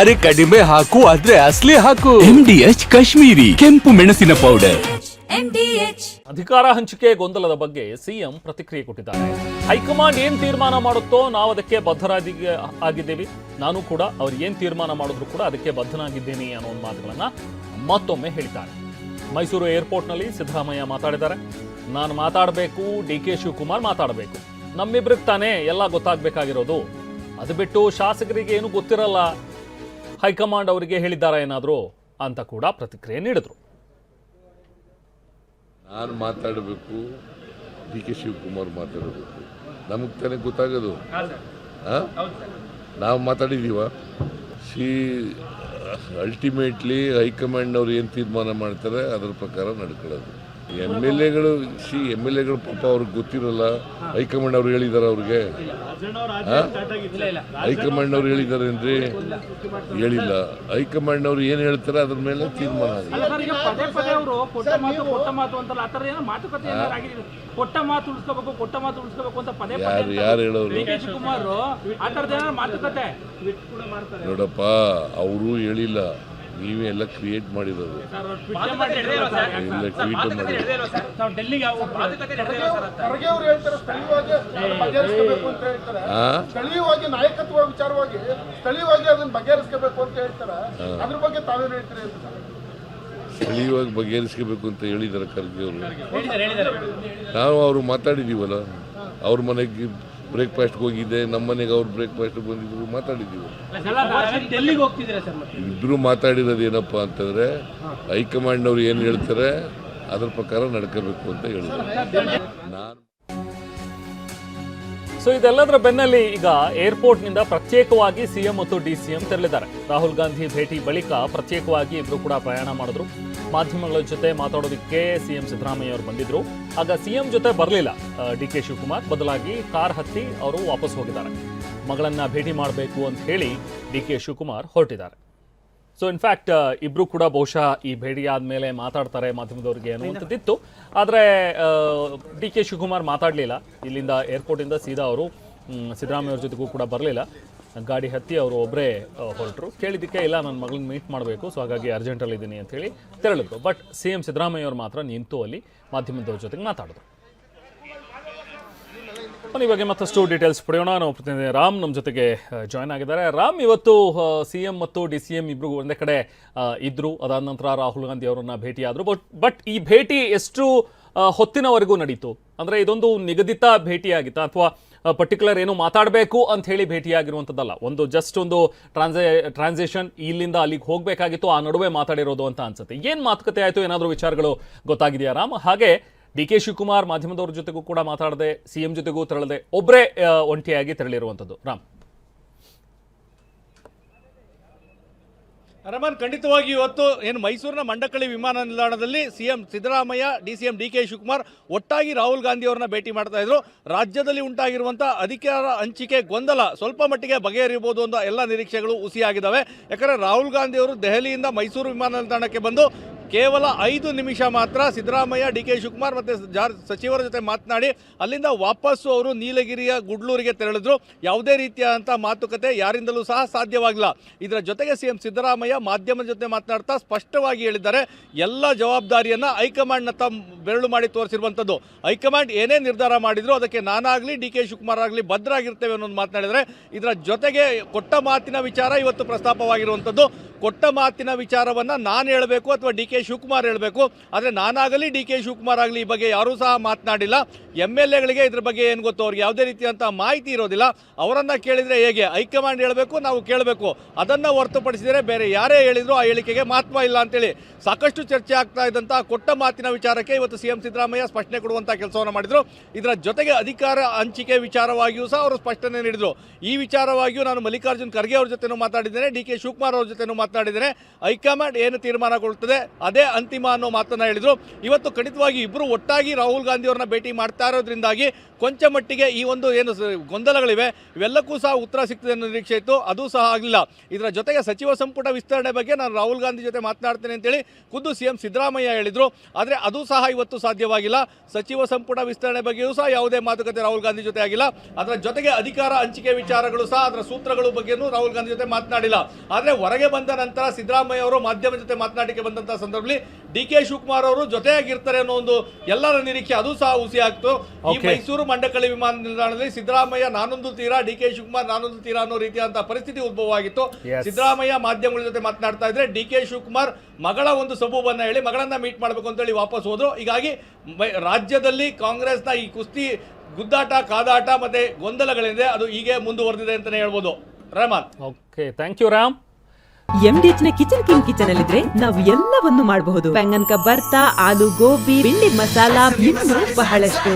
ಅರೆ ಕಡಿಮೆ ಹಾಕು ಆದ್ರೆ ಅಸ್ಲಿ ಹಾಕು. ಎಂಡಿಎಚ್ ಕಾಶ್ಮೀರಿ ಕೆಂಪು ಮೆಣಸಿನ ಪೌಡರ್ ಅಧಿಕಾರ ಹಂಚಿಕೆ ಗೊಂದಲದ ಬಗ್ಗೆ ಸಿಎಂ ಪ್ರತಿಕ್ರಿಯೆ ಕೊಟ್ಟಿದ್ದಾರೆ. ಹೈಕಮಾಂಡ್ ಏನ್ ತೀರ್ಮಾನ ಮಾಡುತ್ತೋ ನಾವು ಅದಕ್ಕೆ ಬದ್ಧರಾಗಿ ಆಗಿದ್ದೇವೆ. ನಾನು ಕೂಡ ಅವ್ರು ಏನ್ ತೀರ್ಮಾನ ಮಾಡಿದ್ರು ಕೂಡ ಅದಕ್ಕೆ ಬದ್ಧನಾಗಿದ್ದೇನೆ ಅನ್ನೋ ಒಂದು ಮಾತುಗಳನ್ನ ಮತ್ತೊಮ್ಮೆ ಹೇಳಿದ್ದಾರೆ. ಮೈಸೂರು ಏರ್ಪೋರ್ಟ್ನಲ್ಲಿ ಸಿದ್ದರಾಮಯ್ಯ ಮಾತಾಡಿದ್ದಾರೆ. ನಾನು ಮಾತಾಡಬೇಕು ಡಿ ಕೆ ಶಿವಕುಮಾರ್ ಮಾತಾಡಬೇಕು. ನಮ್ಮಿಬ್ರಿಗೆ ತಾನೇ ಎಲ್ಲ ಗೊತ್ತಾಗಬೇಕಾಗಿರೋದು. ಅದು ಬಿಟ್ಟು ಶಾಸಕರಿಗೆ ಏನು ಗೊತ್ತಿರಲ್ಲ. ಹೈಕಮಾಂಡ್ ಅವರಿಗೆ ಹೇಳಿದ್ದಾರಾ ಏನಾದರೂ ಅಂತ ಕೂಡ ಪ್ರತಿಕ್ರಿಯೆ ನೀಡಿದರು. ನಾನು ಮಾತಾಡಬೇಕು ಡಿ ಕೆ ಶಿವಕುಮಾರ್ ಮಾತಾಡಬೇಕು. ನಮಗೆ ತಾನೇ ಗೊತ್ತಾಗೋದು. ಆ? ನಾವು ಮಾತಾಡಿದ್ದೀವ ಸಿ ಅಲ್ಟಿಮೇಟ್ಲಿ ಹೈಕಮಾಂಡ್ನವ್ರು ಏನು ತೀರ್ಮಾನ ಮಾಡ್ತಾರೆ ಅದರ ಪ್ರಕಾರ ನಡ್ಕೊಳ್ಳೋದು. ಎಂ ಎಲ್ ಎಗಳು ಸಿ ಎಂ ಎಲ್ ಎಗಳು ಪಾಪ ಅವ್ರಿಗೆ ಗೊತ್ತಿರಲ್ಲ. ಹೈಕಮಾಂಡ್ ಅವ್ರು ಹೇಳಿದಾರ ಅವ್ರಿಗೆ. ಹೈಕಮಾಂಡ್ ಅವ್ರು ಅಂದ್ರೆ ಹೇಳಿಲ್ಲ. ಹೈಕಮಾಂಡ್ ಅವ್ರು ಏನು ಹೇಳ್ತಾರೆ ಅದ್ರ ಮೇಲೆ ತೀರ್ಮಾನ ಆಗುತ್ತೆ ಸರ್ ಪದೇ ಪದೇ ಅವರು ಕೊಟ್ಟ ಮಾತು ಕೊಟ್ಟ ಮಾತು ಅಂತಲ್ಲ ಆ ಮಾತುಕತೆ ಏನಾರು ಆಗಿದೆ ಕೊಟ್ಟ ಮಾತು ಉಳಿಸ್ಕೋಬೇಕು ಕೊಟ್ಟ ಮಾತು ಉಳಿಸ್ಕೋಬೇಕು ಅಂತ ಪದೇ ಪದೇ ಯಾರು ಯಾರು ಹೇಳೋರು? ನೋಡಪ್ಪ ಅವರು ಹೇಳಿಲ್ಲ. ನೀವೇ ಎಲ್ಲ ಕ್ರಿಯೇಟ್ ಮಾಡಿರೋದು ಸರ್ ಅವ್ರು ಟ್ವೀಟ್. ಮಾಡಿ ನಾವು ಡೆಲ್ಲಿಗೆ ಯಾವ ಮಾತುಕತೆ ನಡೆದಿಲ್ಲ ಸರ್ ಅವರು ಹೇಳ್ತಾರೆ ಸ್ಥಳೀಯವಾಗಿ ಅದನ್ನ ಬಗೆಹರಿಸ್ಕೋಬೇಕು ಅಂತ ಹೇಳ್ತಾರೆ. ಸ್ಥಳೀಯವಾಗಿ ನಾಯಕತ್ವ ವಿಚಾರವಾಗಿ ಸ್ಥಳೀಯವಾಗಿ ಅದನ್ನ ಬಗೆಹರಿಸ್ಕೋಬೇಕು ಅಂತ ಹೇಳ್ತಾರೆ. ಅದ್ರ ಬಗ್ಗೆ ತಾವೇನು ಹೇಳ್ತೀರಿ ಅಂತ ಸ್ಥಳೀಯವಾಗಿ ಬಗೆಹರಿಸ್ಕೋಬೇಕು ಅಂತ ಹೇಳಿದ್ದಾರೆ ಖರ್ಗೆ ಅವರು. ನಾವು ಅವರು ಮಾತಾಡಿದ್ದೀವಲ್ಲ ಅವ್ರ ಮನೆಗೆ ಬ್ರೇಕ್ಫಾಸ್ಟ್ಗೆ ಹೋಗಿದ್ದೆ ನಮ್ಮ ಮನೆಗೆ ಅವ್ರು ಬ್ರೇಕ್ಫಾಸ್ಟ್ ಬಂದಿದ್ರು ಮಾತಾಡಿದ್ದೀವಿ. ಇಬ್ರು ಇಬ್ಬರು ಮಾತಾಡಿರೋದು ಏನಪ್ಪ ಅಂತಂದರೆ ಹೈಕಮಾಂಡ್ನವ್ರು ಏನು ಹೇಳ್ತಾರೆ ಅದ್ರ ಪ್ರಕಾರ ನಡ್ಕೋಬೇಕು ಅಂತ ಹೇಳಿದ್ರು. ನಾನು ಸೊ ಇದೆಲ್ಲದರ ಬೆನ್ನಲ್ಲಿ ಈಗ ಏರ್ಪೋರ್ಟ್ನಿಂದ ಪ್ರತ್ಯೇಕವಾಗಿ ಸಿಎಂ ಮತ್ತು ಡಿಸಿಎಂ ತೆರಳಿದ್ದಾರೆ. ರಾಹುಲ್ ಗಾಂಧಿ ಭೇಟಿ ಬಳಿಕ ಪ್ರತ್ಯೇಕವಾಗಿ ಇಬ್ರು ಕೂಡ ಪ್ರಯಾಣ ಮಾಡಿದ್ರು. ಮಾಧ್ಯಮಗಳ ಜೊತೆ ಮಾತಾಡೋದಕ್ಕೆ ಸಿಎಂ ಸಿದ್ದರಾಮಯ್ಯ ಅವರು ಬಂದಿದ್ರು. ಆಗ ಸಿಎಂ ಜೊತೆ ಬರಲಿಲ್ಲ ಡಿ ಕೆ ಶಿವಕುಮಾರ್. ಬದಲಾಗಿ ಕಾರ್ ಹತ್ತಿ ಅವರು ವಾಪಸ್ ಹೋಗಿದ್ದಾರೆ. ಮಗಳನ್ನ ಭೇಟಿ ಮಾಡಬೇಕು ಅಂತ ಹೇಳಿ ಡಿ ಕೆ ಶಿವಕುಮಾರ್ ಹೊರಟಿದ್ದಾರೆ. ಸೊ ಇನ್ಫ್ಯಾಕ್ಟ್ ಇಬ್ರು ಕೂಡ ಬಹುಶಃ ಈ ಭೇಟಿ ಆದ್ಮೇಲೆ ಮಾತಾಡ್ತಾರೆ ಮಾಧ್ಯಮದವ್ರಿಗೆ ಅನ್ನುವಂಥದ್ದಿತ್ತು. ಆದರೆ ಡಿ ಕೆ ಶಿವಕುಮಾರ್ ಮಾತಾಡಲಿಲ್ಲ. ಇಲ್ಲಿಂದ ಏರ್ಪೋರ್ಟಿಂದ ಸೀದಾ ಅವರು ಮ್, ಸಿದ್ದರಾಮಯ್ಯ ಅವ್ರ ಜೊತೆಗೂ ಕೂಡ ಬರಲಿಲ್ಲ. ಗಾಡಿ ಹತ್ತಿ ಅವರು ಒಬ್ಬರೇ ಹೊರಟರು. ಕೇಳಿದ್ದಕ್ಕೆ ಇಲ್ಲ ನನ್ನ ಮಗಳನ್ನ ಮೀಟ್ ಮಾಡಬೇಕು ಸೊ ಹಾಗಾಗಿ ಅರ್ಜೆಂಟಲ್ಲಿ ಇದ್ದೀನಿ ಅಂತ ಹೇಳಿ ತೆರಳಿದ್ರು. ಬಟ್ ಸಿ ಎಂ ಸಿದ್ದರಾಮಯ್ಯ ಅವರು ಮಾತ್ರ ನಿಂತು ಅಲ್ಲಿ ಮಾಧ್ಯಮದವ್ರ ಜೊತೆಗೆ ಮಾತಾಡಿದ್ರು. ಈ ಬಗ್ಗೆ ಮತ್ತಷ್ಟು ಡೀಟೇಲ್ಸ್ ಪಡೆಯೋಣ. ನಾವು ಪ್ರತಿನಿಧಿ ರಾಮ್ ನಮ್ಮ ಜೊತೆಗೆ ಜಾಯ್ನ್ ಆಗಿದ್ದಾರೆ. ರಾಮ್ ಇವತ್ತು ಸಿ ಎಂ ಮತ್ತು ಡಿ ಸಿ ಎಂ ಇಬ್ಬರು ಒಂದೇ ಕಡೆ ಇದ್ರು. ಅದಾದ ನಂತರ ರಾಹುಲ್ ಗಾಂಧಿ ಅವರನ್ನ ಭೇಟಿಯಾದರು. ಬಟ್ ಬಟ್ ಈ ಭೇಟಿ ಎಷ್ಟು ಹೊತ್ತಿನವರೆಗೂ ನಡೀತು? ಅಂದರೆ ಇದೊಂದು ನಿಗದಿತ ಭೇಟಿಯಾಗಿತ್ತಾ? ಅಥವಾ ಪರ್ಟಿಕ್ಯುಲರ್ ಏನು ಮಾತಾಡಬೇಕು ಅಂತ ಹೇಳಿ ಭೇಟಿಯಾಗಿರುವಂಥದ್ದಲ್ಲ. ಒಂದು ಜಸ್ಟ್ ಒಂದು ಟ್ರಾನ್ಸೆ ಟ್ರಾನ್ಸಿಷನ್ ಇಲ್ಲಿಂದ ಅಲ್ಲಿಗೆ ಹೋಗಬೇಕಾಗಿತ್ತು, ಆ ನಡುವೆ ಮಾತಾಡಿರೋದು ಅಂತ ಅನ್ಸುತ್ತೆ. ಏನು ಮಾತುಕತೆ ಆಯಿತು? ಏನಾದರೂ ವಿಚಾರಗಳು ಗೊತ್ತಾಗಿದೆಯಾ ರಾಮ್? ಹಾಗೆ ಡಿ ಕೆ ಶಿವಕುಮಾರ್ ಮಾಧ್ಯಮದವ್ರ ಜೊತೆಗೂ ಕೂಡ ಮಾತಾಡದೆ, ಸಿ ಎಂ ಜೊತೆಗೂ ತೆರಳದೆ ಒಬ್ಬರೇ ಒಂಟಿಯಾಗಿ ತೆರಳಿರುವಂಥದ್ದು. ರಾಮ್. ರಮನ್ ಖಂಡಿತವಾಗಿ ಇವತ್ತು ಏನು ಮೈಸೂರಿನ ಮಂಡಕಳ್ಳಿ ವಿಮಾನ ನಿಲ್ದಾಣದಲ್ಲಿ CM Siddaramaiah, D C M D K Shivakumar ಒಟ್ಟಾಗಿ ರಾಹುಲ್ ಗಾಂಧಿ ಅವರನ್ನ ಭೇಟಿ ಮಾಡ್ತಾ ಇದ್ರು. ರಾಜ್ಯದಲ್ಲಿ ಉಂಟಾಗಿರುವಂಥ ಅಧಿಕಾರ ಹಂಚಿಕೆ ಗೊಂದಲ ಸ್ವಲ್ಪ ಮಟ್ಟಿಗೆ ಬಗೆಹರಿಯಬಹುದು ಅಂತ ಎಲ್ಲ ನಿರೀಕ್ಷೆಗಳು ಹುಸಿಯಾಗಿದ್ದಾವೆ. ಯಾಕಂದರೆ ರಾಹುಲ್ ಗಾಂಧಿ ಅವರು ದೆಹಲಿಯಿಂದ ಮೈಸೂರು ವಿಮಾನ ನಿಲ್ದಾಣಕ್ಕೆ ಬಂದು ಕೇವಲ ಐದು ನಿಮಿಷ ಮಾತ್ರ ಸಿದ್ದರಾಮಯ್ಯ, ಡಿ ಕೆ ಶಿವಕುಮಾರ್ ಮತ್ತು ಜಾರ್ ಸಚಿವರ ಜೊತೆ ಮಾತನಾಡಿ ಅಲ್ಲಿಂದ ವಾಪಸ್ಸು ಅವರು ನೀಲಗಿರಿಯ ಗುಡ್ಲೂರಿಗೆ ತೆರಳಿದ್ರು. ಯಾವುದೇ ರೀತಿಯಾದಂಥ ಮಾತುಕತೆ ಯಾರಿಂದಲೂ ಸಹ ಸಾಧ್ಯವಾಗಿಲ್ಲ ಇದರ ಜೊತೆಗೆ ಸಿಎಂ ಸಿದ್ದರಾಮಯ್ಯ ಮಾಧ್ಯಮದ ಜೊತೆ ಮಾತನಾಡ್ತಾ ಸ್ಪಷ್ಟವಾಗಿ ಹೇಳಿದ್ದಾರೆ, ಎಲ್ಲ ಜವಾಬ್ದಾರಿಯನ್ನು ಹೈಕಮಾಂಡ್ನತ್ತ ಬೆರಳು ಮಾಡಿ ತೋರಿಸಿರುವಂಥದ್ದು ಹೈಕಮಾಂಡ್ ಏನೇ ನಿರ್ಧಾರ ಮಾಡಿದ್ರು ಅದಕ್ಕೆ ನಾನಾಗಲಿ, ಡಿ ಕೆ ಶಿವಕುಮಾರ್ ಆಗಲಿ ಭದ್ರಾಗಿರ್ತೇವೆ ಅನ್ನೋದು ಮಾತನಾಡಿದರೆ, ಇದರ ಜೊತೆಗೆ ಕೊಟ್ಟ ಮಾತಿನ ವಿಚಾರ ಇವತ್ತು ಪ್ರಸ್ತಾಪವಾಗಿರುವಂಥದ್ದು ಕೊಟ್ಟ ಮಾತಿನ ವಿಚಾರವನ್ನು ನಾನು ಹೇಳಬೇಕು ಅಥವಾ ಡಿ ಕೆ ಶಿವಕುಮಾರ್ ಹೇಳಬೇಕು. ಆದರೆ ನಾನಾಗಲಿ ಡಿ ಕೆ ಶಿವಕುಮಾರ್ ಆಗಲಿ ಈ ಬಗ್ಗೆ ಯಾರೂ ಸಹ ಮಾತನಾಡಿಲ್ಲ. ಎಂ ಎಲ್ ಎಗಳಿಗೆ ಇದ್ರ ಬಗ್ಗೆ ಏನು ಗೊತ್ತು? ಅವ್ರಿಗೆ ಯಾವುದೇ ರೀತಿಯಂಥ ಮಾಹಿತಿ ಇರೋದಿಲ್ಲ. ಅವರನ್ನು ಕೇಳಿದರೆ ಹೇಗೆ? ಹೈಕಮಾಂಡ್ ಹೇಳಬೇಕು, ನಾವು ಕೇಳಬೇಕು. ಅದನ್ನು ಹೊರತುಪಡಿಸಿದರೆ ಬೇರೆ ಯಾರೇ ಹೇಳಿದ್ರು ಆ ಹೇಳಿಕೆಗೆ ಮಹತ್ವ ಇಲ್ಲ ಅಂತೇಳಿ. ಸಾಕಷ್ಟು ಚರ್ಚೆ ಆಗ್ತಾ ಇದ್ದಂಥ ಕೊಟ್ಟ ಮಾತಿನ ವಿಚಾರಕ್ಕೆ ಇವತ್ತು ಸಿ ಎಂ ಸಿದ್ದರಾಮಯ್ಯ ಸ್ಪಷ್ಟನೆ ಕೊಡುವಂಥ ಕೆಲಸವನ್ನು ಮಾಡಿದರು. ಇದರ ಜೊತೆಗೆ ಅಧಿಕಾರ ಹಂಚಿಕೆ ವಿಚಾರವಾಗಿಯೂ ಸಹ ಅವರು ಸ್ಪಷ್ಟನೆ ನೀಡಿದರು. ಈ ವಿಚಾರವಾಗಿಯೂ ನಾನು ಮಲ್ಲಿಕಾರ್ಜುನ್ ಖರ್ಗೆ ಅವ್ರ ಜೊತೆನೂ ಮಾತಾಡಿದ್ದೇನೆ, ಡಿ ಕೆ ಶಿವಕುಮಾರ್ ಅವ್ರ ಜೊತೆನೂ ಮಾತನಾಡಿದ್ದೇನೆ ಹೈಕಮಾಂಡ್ ಏನು ತೀರ್ಮಾನಗೊಳ್ಳುತ್ತದೆ ಅದೇ ಅಂತಿಮ ಅನ್ನೋ ಮಾತನ್ನ ಹೇಳಿದರು. ಇವತ್ತು ಖಂಡಿತವಾಗಿ ಇಬ್ಬರು ಒಟ್ಟಾಗಿ ರಾಹುಲ್ ಗಾಂಧಿ ಅವರನ್ನ ಭೇಟಿ ಮಾಡ್ತಾ ಇರೋದ್ರಿಂದಾಗಿ ಕೊಂಚ ಮಟ್ಟಿಗೆ ಈ ಒಂದು ಏನು ಗೊಂದಲಗಳಿವೆ. ಇವೆಲ್ಲಕ್ಕೂ ಸಹ ಉತ್ತರ ಸಿಗ್ತದೆ ಅನ್ನೋ ನಿರೀಕ್ಷೆ ಇತ್ತು. ಅದು ಸಹ ಆಗಲಿಲ್ಲ. ಇದರ ಜೊತೆಗೆ ಸಚಿವ ಸಂಪುಟ ವಿಸ್ತರಣೆ ಬಗ್ಗೆ ನಾನು ರಾಹುಲ್ ಗಾಂಧಿ ಜೊತೆ ಮಾತನಾಡ್ತೇನೆ ಅಂತೇಳಿ ಖುದ್ದು ಸಿ ಎಂ ಸಿದ್ದರಾಮಯ್ಯ ಹೇಳಿದರು. ಆದರೆ ಅದು ಸಹ ಇವತ್ತು ಸಾಧ್ಯವಾಗಿಲ್ಲ. ಸಚಿವ ಸಂಪುಟ ವಿಸ್ತರಣೆ ಬಗ್ಗೆಯೂ ಸಹ ಯಾವುದೇ ಮಾತುಕತೆ ರಾಹುಲ್ ಗಾಂಧಿ ಜೊತೆ ಆಗಿಲ್ಲ. ಅದರ ಜೊತೆಗೆ ಅಧಿಕಾರ ಹಂಚಿಕೆ ವಿಚಾರಗಳು ಸಹ ಅದರ ಸೂತ್ರಗಳು ಬಗ್ಗೆಯೂ ರಾಹುಲ್ ಗಾಂಧಿ ಜೊತೆ ಮಾತನಾಡಿಲ್ಲ. ಆದರೆ ಹೊರಗೆ ಬಂದ ನಂತರ ಸಿದ್ದರಾಮಯ್ಯ ಅವರು ಮಾಧ್ಯಮ ಜೊತೆ ಮಾತನಾಡಿಕೆ ಬಂದಂತಹ ಸಂದರ್ಭದಲ್ಲಿ ಡಿ ಕೆ ಶಿವಕುಮಾರ್ ಅವರು ಜೊತೆಯಾಗಿರ್ತಾರೆ ಅನ್ನೋ ಒಂದು ಎಲ್ಲರ ನಿರೀಕ್ಷೆ ಅದು ಸಹ ಹುಸಿ ಆಗ್ತು. ಈ ಮೈಸೂರು ಮಂಡಕಳ್ಳಿ ವಿಮಾನ ನಿಲ್ದಾಣದಲ್ಲಿ ಸಿದ್ದರಾಮಯ್ಯ ನಾನೊಂದು ತೀರಾ ಡಿ ಕೆ ಶಿವಕುಮಾರ್ ನಾನೊಂದು ತೀರಾ ಅನ್ನೋ ರೀತಿಯಾದಂತಹ ಪರಿಸ್ಥಿತಿ ಉದ್ಭವ ಆಗಿತ್ತು. ಸಿದ್ದರಾಮಯ್ಯ ಮಾಧ್ಯಮಗಳ ಜೊತೆ ಮಾತನಾಡ್ತಾ ಇದ್ರೆ ಡಿ ಕೆ ಶಿವಕುಮಾರ್ ಮಗಳ ಒಂದು ಸಬೂಬನ್ನ ಹೇಳಿ ಮಗಳನ್ನ ಮೀಟ್ ಮಾಡಬೇಕು ಅಂತ ಹೇಳಿ ವಾಪಸ್ ಹೋದ್ರು. ಹೀಗಾಗಿ ರಾಜ್ಯದಲ್ಲಿ ಕಾಂಗ್ರೆಸ್ನ ಈ ಕುಸ್ತಿ ಗುದ್ದಾಟ ಕಾದಾಟ ಮತ್ತೆ ಗೊಂದಲಗಳಿದೆ ಅದು ಹೀಗೆ ಮುಂದುವರೆದಿದೆ ಅಂತಾನೆ ಹೇಳ್ಬೋದು. Rahman. Okay thank you Ram ಎಂಡಿಎಚ್ನ kitchen king kitchen ಅಲ್ಲಿದ್ರೆ ನಾವು ಎಲ್ಲವನ್ನು ಮಾಡಬಹುದು. ಬೆಂಗನ್ಕ ಭರ್ತ ಆಲೂ ಗೋಬಿ ಬಿಂಡಿ ಮಸಾಲಾ ಇನ್ನೂ ಬಹಳಷ್ಟು.